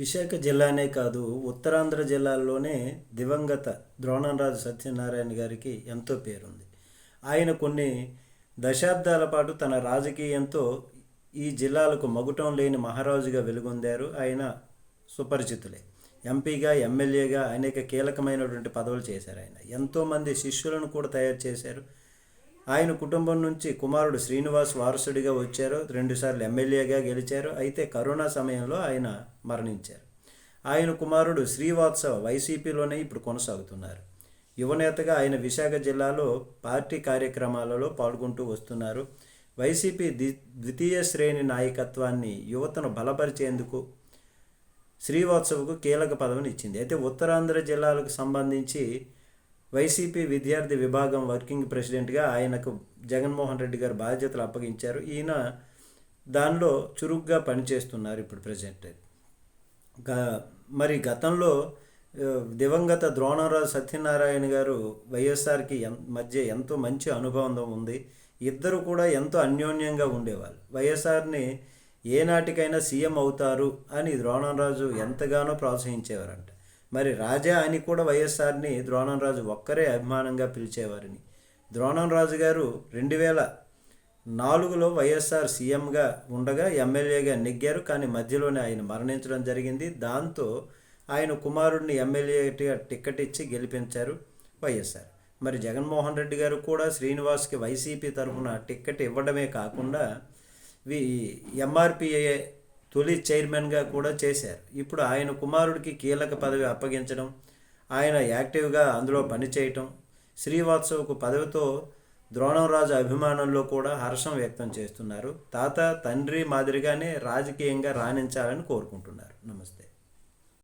విశాఖ జిల్లానే కాదు ఉత్తరాంధ్ర జిల్లాల్లోనే దివంగత ద్రోణంరాజు సత్యనారాయణ గారికి ఎంతో పేరుంది. ఆయన కొన్ని దశాబ్దాల పాటు తన రాజకీయంతో ఈ జిల్లాలకు మగుటం లేని మహారాజుగా వెలుగొందారు. ఆయన సుపరిచితులే. ఎంపీగా ఎమ్మెల్యేగా అనేక కీలకమైనటువంటి పదవులు చేశారు ఆయన. ఎంతోమంది శిష్యులను కూడా తయారు చేశారు. ఆయన కుటుంబం నుంచి కుమారుడు శ్రీనివాస్ వారసుడిగా వచ్చారు. రెండుసార్లు ఎమ్మెల్యేగా గెలిచారు. అయితే కరోనా సమయంలో ఆయన మరణించారు. ఆయన కుమారుడు శ్రీవాత్సవ వైసీపీలోనే ఇప్పుడు కొనసాగుతున్నారు. యువనేతగా ఆయన విశాఖ జిల్లాలో పార్టీ కార్యక్రమాలలో పాల్గొంటూ వస్తున్నారు. వైసీపీ ద్వితీయ శ్రేణి నాయకత్వాన్ని యువతను బలపరిచేందుకు శ్రీవాత్సవకు కీలక పదవిని ఇచ్చింది. అయితే ఉత్తరాంధ్ర జిల్లాలకు సంబంధించి వైసీపీ విద్యార్థి విభాగం వర్కింగ్ ప్రెసిడెంట్గా ఆయనకు జగన్మోహన్ రెడ్డి గారు బాధ్యతలు అప్పగించారు. ఈయన దానిలో చురుగ్గా పనిచేస్తున్నారు ఇప్పుడు ప్రజెంట్ మరి గతంలో దివంగత ద్రోణంరాజు సత్యనారాయణ గారు వైఎస్ఆర్కి ఎన్ మధ్య ఎంతో మంచి అనుబంధం ఉంది. ఇద్దరు కూడా ఎంతో అన్యోన్యంగా ఉండేవాళ్ళు. వైఎస్ఆర్ని ఏనాటికైనా సీఎం అవుతారు అని ద్రోణరాజు ఎంతగానో ప్రోత్సహించేవారంట. మరి రాజా అని కూడా వైఎస్ఆర్ని ద్రోణంరాజు ఒక్కరే అభిమానంగా పిలిచేవారని. ద్రోణంరాజు గారు రెండు వేల నాలుగులో వైఎస్ఆర్ సీఎంగా ఉండగా ఎమ్మెల్యేగా నెగ్గారు. కానీ మధ్యలోనే ఆయన మరణించడం జరిగింది. దాంతో ఆయన కుమారుడిని ఎమ్మెల్యేగా టికెట్ ఇచ్చి గెలిపించారు వైఎస్ఆర్. మరి జగన్మోహన్ రెడ్డి గారు కూడా శ్రీనివాస్కి వైసీపీ తరఫున టిక్కెట్ ఇవ్వడమే కాకుండా ఎంఆర్పిఏ తొలి చైర్మన్గా కూడా చేశారు. ఇప్పుడు ఆయన కుమారుడికి కీలక పదవి అప్పగించడం ఆయన యాక్టివ్గా అందులో పనిచేయటం శ్రీవాత్సవకు పదవితో ద్రోణంరాజు అభిమానంలో కూడా హర్షం వ్యక్తం చేస్తున్నారు. తాత తండ్రి మాదిరిగానే రాజకీయంగా రాణించాలని కోరుకుంటున్నారు. నమస్తే.